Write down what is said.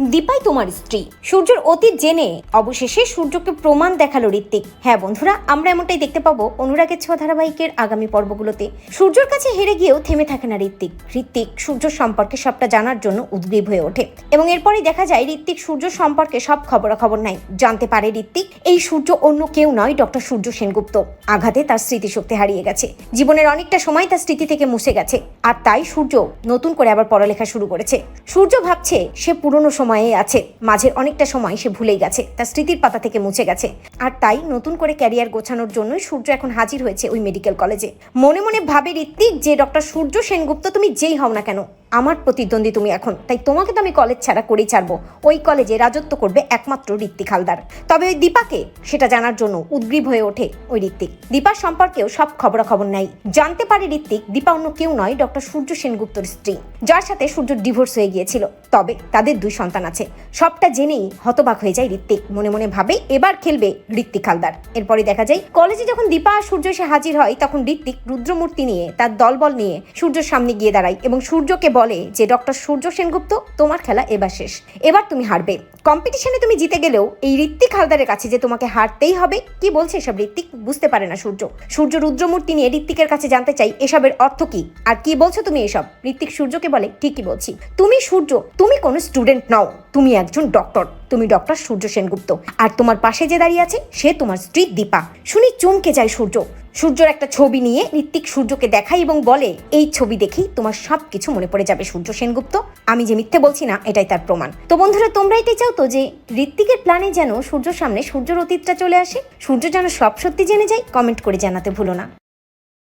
দীপাই তোমার স্ত্রী। সূর্যের অতীত জেনে অবশেষে সূর্যকে প্রমাণ দেখাল ঋত্বিক। হ্যাঁ বন্ধুরা, আমরা এমনটাই দেখতে পাবো অনুরাগের ছোঁয়া ধারাবাহিকের আগামী পর্বগুলোতে। সূর্যর কাছে হেরে গিয়েও থেমে থাকে না ঋত্বিক। ঋত্বিক সূর্য সম্পর্কে সবটা জানার জন্য উদ্গ্রীব হয়ে ওঠে। এবং এরপরই দেখা যায় ঋত্বিক সূর্য সম্পর্কে সব খবরাখবর নাই। জানতে পারে ঋত্বিক, এই সূর্য অন্য কেউ নয় ডক্টর সূর্য সেনগুপ্ত। আঘাতে তার স্মৃতিশক্তি হারিয়ে গেছে। জীবনের অনেকটা সময় তার স্মৃতি থেকে মুছে গেছে। আর তাই সূর্য নতুন করে আবার পড়ালেখা শুরু করেছে। সূর্য ভাবছে সে পুরনো সময়ে আছে। মাঝের অনেকটা সময় সে ভুলেই গেছে। তার স্মৃতির পাতা থেকে মুছে গেছে। আর তাই নতুন করে ক্যারিয়ার গোছানোর জন্যই সূর্য এখন হাজির হয়েছে ওই মেডিকেল কলেজে। মনে মনে ভাবে ঋত্বিক, যে ডক্টর সূর্য সেনগুপ্ত, তুমি যেই হও না কেন? আমার প্রতিদ্বন্দ্বী তুমি এখন। তাই তোমাকে তো আমি কলেজ ছাড়া করেই ছাড়বো। ওই কলেজে রাজত্ব করবে একমাত্র ঋত্বিক হালদার। তবে ওই দীপাকে সেটা জানার জন্য উদ্গ্রীব হয়ে ওঠে ওই ঋত্বিক। দীপার সম্পর্কেও সব খবরাখবর নাই জানতে পারে ঋত্বিক, দীপা অন্য কেউ নয় ডক্টর সূর্য সেনগুপ্তর স্ত্রী। যার সাথে সূর্য ডিভোর্স হয়ে গিয়েছিল। তবে তাদের দুই সন্তান আছে। সবটা জেনেই হতবাক হয়ে যায় ঋত্বিক। মনে মনে ভাবে, এবার খেলবে ঋত্বিক হালদার। এরপরে দেখা যায় কলেজে যখন দীপা আর সূর্য এসে হাজির হয়, তখন ঋত্বিক রুদ্রমূর্তি নিয়ে, তার দলবল নিয়ে সূর্যের সামনে গিয়ে দাঁড়ায় এবং সূর্যকে বলে যে ডক্টর সূর্য সেনগুপ্ত তোমার খেলা এবার শেষ। এবার তুমি হারবে। কম্পিটিশনে তুমি জিতে গেলেও এই ঋত্বিক হালদারের কাছে যে তোমাকে হারতেই হবে, কি বলছে এসব ঋত্বিক বুঝতে পারে না সূর্য। সূর্য রুদ্রমূর্তি নিয়ে ঋত্বিকের কাছে জানতে চাই, এসবের অর্থ কি? আর কি বলছো তুমি এসব? ঋত্বিক সূর্যকে বলে, ঠিকই বলছি। তুমি সূর্য, তুমি কোনো স্টুডেন্ট নও, তুমি একজন ডক্টর। তুমি ডক্টর সূর্য সেনগুপ্ত। আর তোমার পাশে যে দাঁড়িয়ে আছে, সে তোমার স্ত্রী দীপা। শুনি, চমকে যায় সূর্য। সূর্যর একটা ছবি নিয়ে ঋত্বিক সূর্যকে দেখায় এবং বলে, এই ছবি দেখেই তোমার সব কিছু মনে পড়ে যাবে সূর্য সেনগুপ্ত। আমি যে মিথ্যে বলছি না, এটাই তার প্রমাণ। তো বন্ধুরা, তোমরা এটাই চাও তো যে ঋত্বিকের প্ল্যানে যেন সূর্যর সামনে সূর্যর অতীতটা চলে আসে। সূর্য যেন সব সত্যি জেনে যায় কমেন্ট করে জানাতে ভুলো না।